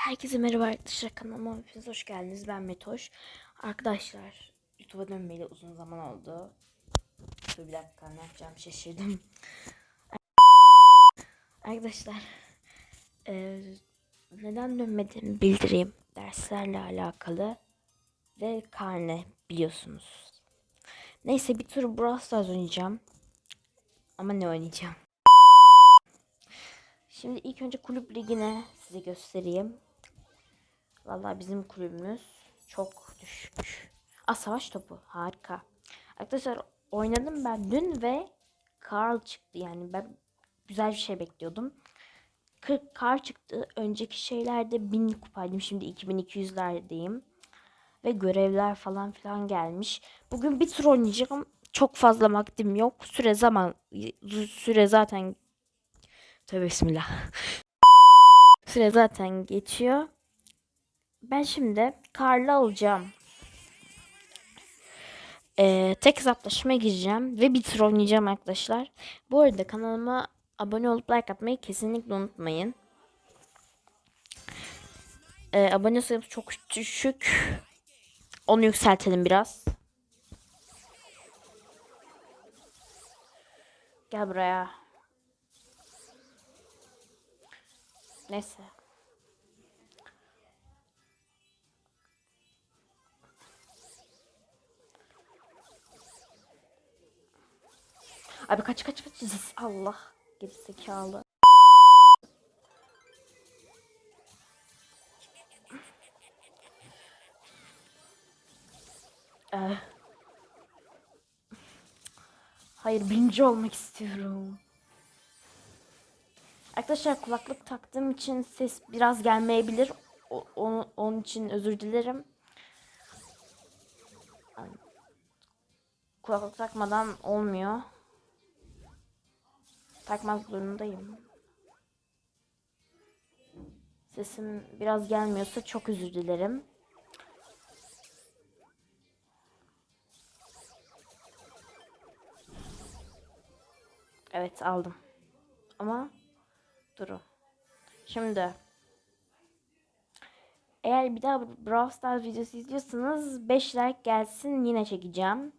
Herkese merhaba arkadaşlar kanalıma hepiniz hoş geldiniz. Ben Metoş. Arkadaşlar YouTube'a dönmeyeli uzun zaman oldu. Dur bir dakika ne yapacağım şaşırdım. Arkadaşlar eee, neden dönmedim bildireyim. Derslerle alakalı ve karne biliyorsunuz. Neyse bir tur Brawl Stars oynayacağım. Ama ne oynayacağım? Şimdi ilk önce kulüp ligine size göstereyim. Vallahi bizim kulübümüz çok düşük. Aa savaş topu harika. Arkadaşlar oynadım ben dün ve Carl çıktı yani ben güzel bir şey bekliyordum. 40 kar çıktı. Önceki şeylerde 1000 kupaydım. Şimdi 2200'lerdeyim. Ve görevler falan filan gelmiş. Bugün bir tur oynayacağım. Çok fazla vaktim yok. Süre zaman süre zaten Tövbe bismillah. Süre zaten geçiyor. Ben şimdi karlı alacağım. Ee, tek hesaplaşmaya gireceğim ve bir tur oynayacağım arkadaşlar. Bu arada kanalıma abone olup like atmayı kesinlikle unutmayın. Ee, abone sayımız çok düşük. Onu yükseltelim biraz. Gel buraya. Neyse. Abi kaç kaç kaç. Allah. Gerizekalı. Ee, hayır birinci olmak istiyorum. Arkadaşlar kulaklık taktığım için ses biraz gelmeyebilir. O, onu- onun için özür dilerim. Kulaklık takmadan olmuyor. Takmak zorundayım. Sesim biraz gelmiyorsa çok özür dilerim. Evet aldım. Ama Duru. Şimdi eğer bir daha Brawl Stars videosu izliyorsanız 5 like gelsin yine çekeceğim.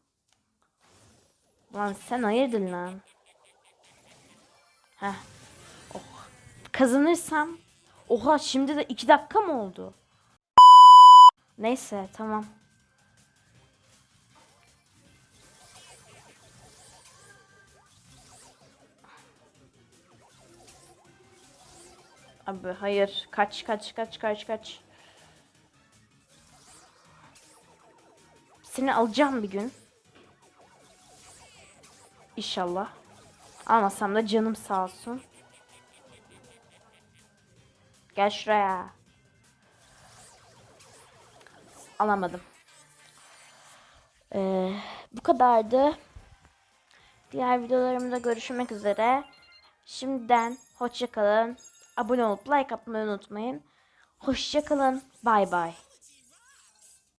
Lan sen hayırdır lan? Heh. Oh. Kazanırsam Oha şimdi de 2 dakika mı oldu? Neyse tamam. Abi hayır. Kaç kaç kaç kaç kaç. Seni alacağım bir gün. İnşallah. Almasam da canım sağ olsun. Gel şuraya. Alamadım. Ee, bu kadardı. Diğer videolarımda görüşmek üzere. Şimdiden hoşça kalın. Abone olup like atmayı unutmayın. Hoşça kalın. Bay bay.